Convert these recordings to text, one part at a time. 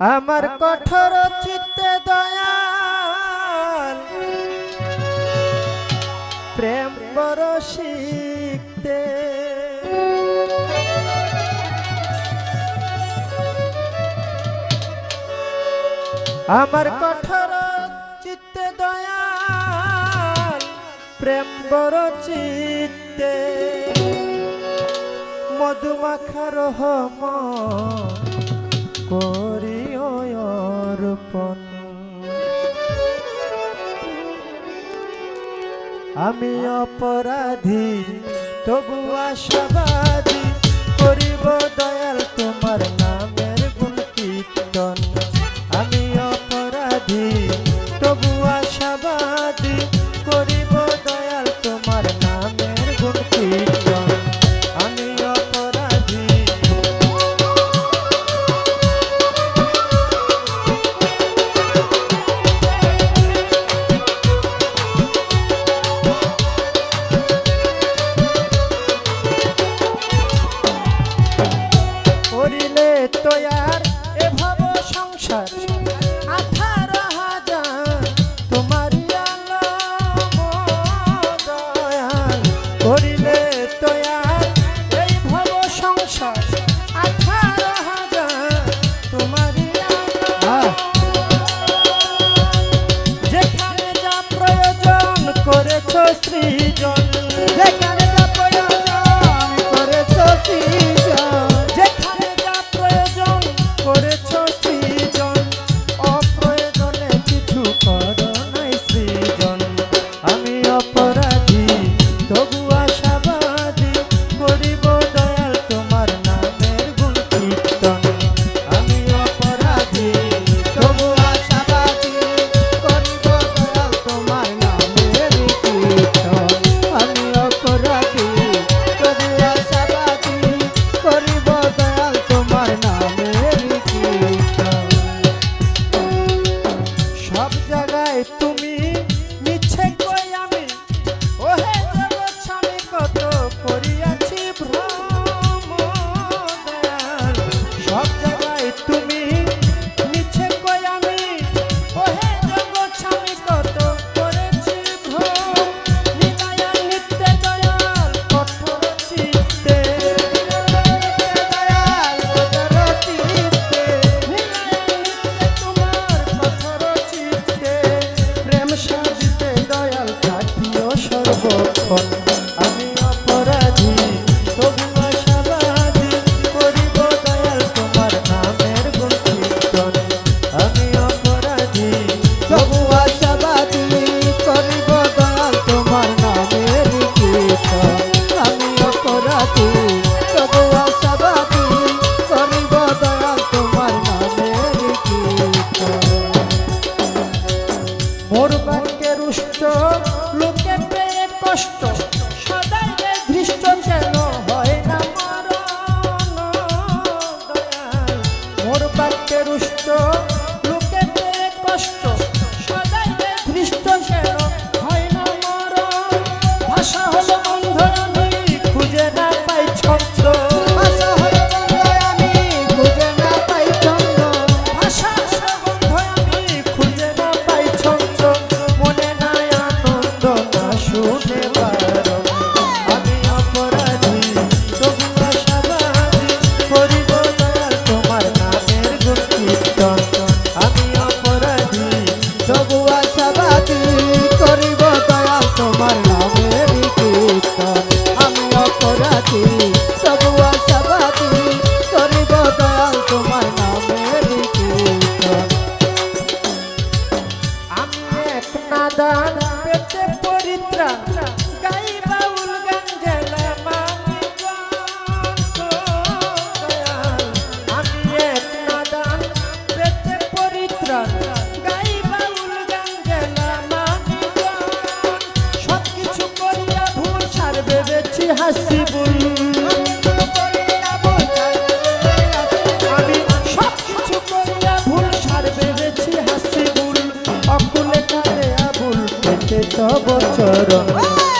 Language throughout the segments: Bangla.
আমার কঠোর চিত্তে দয়াল। প্রেম শিখতে। আমার কঠোর চিত্তে দয়াল। প্রেম চিত্তে। মধুমাখার হম কর আপন আমি অপরাধী তবু আশাবাদী করিব দয়াল তোমার নাম। shot. tú tá তব চরণ।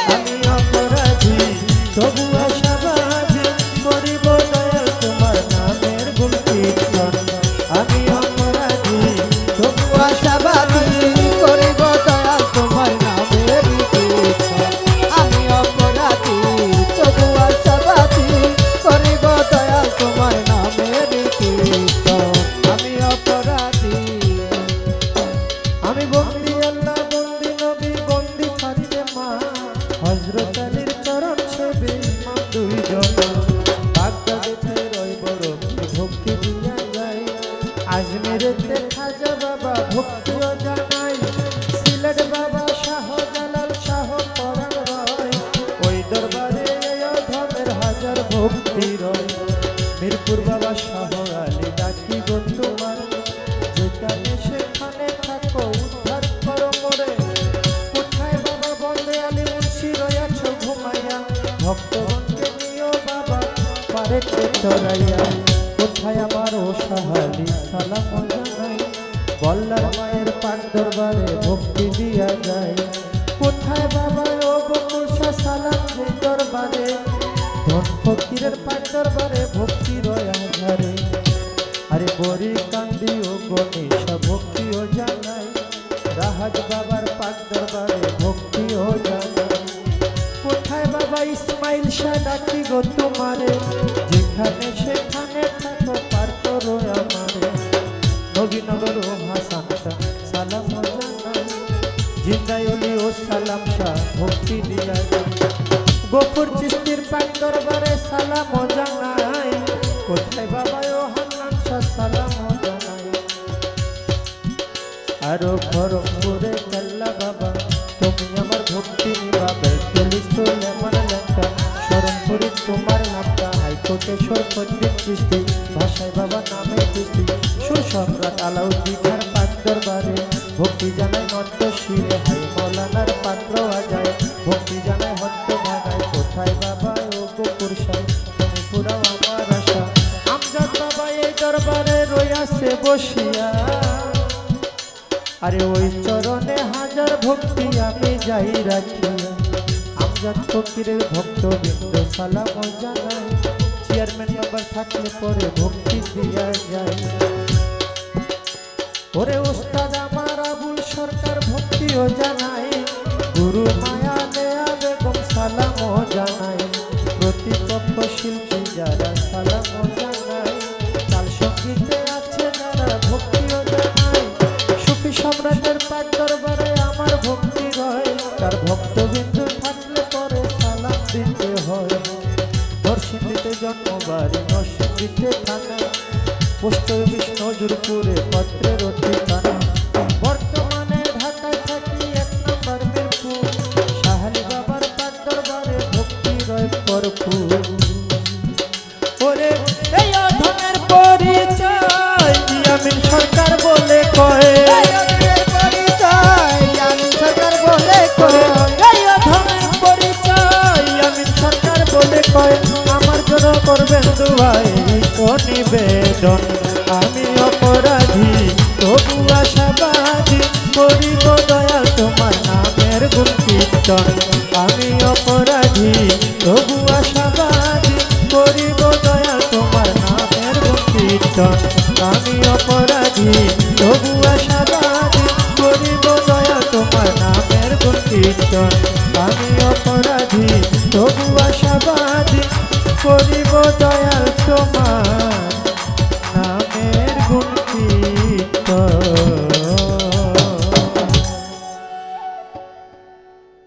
মিরপুর বাবা শাহ আলী ডাকি গো তোমার। যেখানে সেখানে থাকো, উদ্ধার করো মোরে। কোথায় বাবা বন্দে আলী মুন্সি রয়াছ ঘুমাইয়া? ভক্তগণকে নিও বাবা পারেতে চড়াইয়া। কোথায় আমার ও সাহালি সালাম জানাই? বল্লার মায়ের পান দরবারে ভক্তি দিয়া যায় কোথায় বাবা ও বকুশা সালাম দরবারে? ধন ফকিরের পান দরবারে ভক্তি রয়া ঝারে আরে বরি কান্দি ও গণেশা ভক্তি ও জানাই। রাহাজ বাবার পাক দরবারে ভক্তি ও সালাম সালাম ভক্তি দিয়া গোপুর চিস্তির পাক দরবারে সালাম জানাই। কোথায় বাবা ও হান্নান শাহ সালাম জানাই। আরও খরমপুরে কাল্লা বাবা, তুমি আমার ভক্তি নিবাবে। পুলিশ চলে আমার লেখা স্মরণপুরি তোমার নামটা। হাইকোর্টে সরপন্ডিত সৃষ্টি, ভাষায় বাবা নামে সৃষ্টি। সুসম্রাট আলাউদ্দিনার পাক দরবারে ভক্তি জানায় রইয়াছে বসিয়া। আরে ওই চরণে হাজার ভক্তি আমি যাই রাখিয়া। আমজাদ ফকিরের ভক্ত বিন্দু সালাম জানাই। চেয়ারম্যান মেম্বার থাকলে পরে ভক্তি দিয়া যায় ওরে ওস্তাদ আমার আবুল সরকার ভক্তিও জানাই। গুরু মায়া দেয়া বেগম সালামও জানাই। প্রতিপক্ষ শিল্পী যারা সালামও পোস্ট অফিস নজরপুরে পত্রের ঠিকানা কীর্তন আমি অপরাধী, তবু আশাবাদী, করিব দয়াল তোমার নামের কীর্তন আমি অপরাধী, তবু আশাবাদী, করিব দয়াল তোমার নামের কীর্তন আমি অপরাধী, তবু আশাবাদী, করিব দয়াল তোমার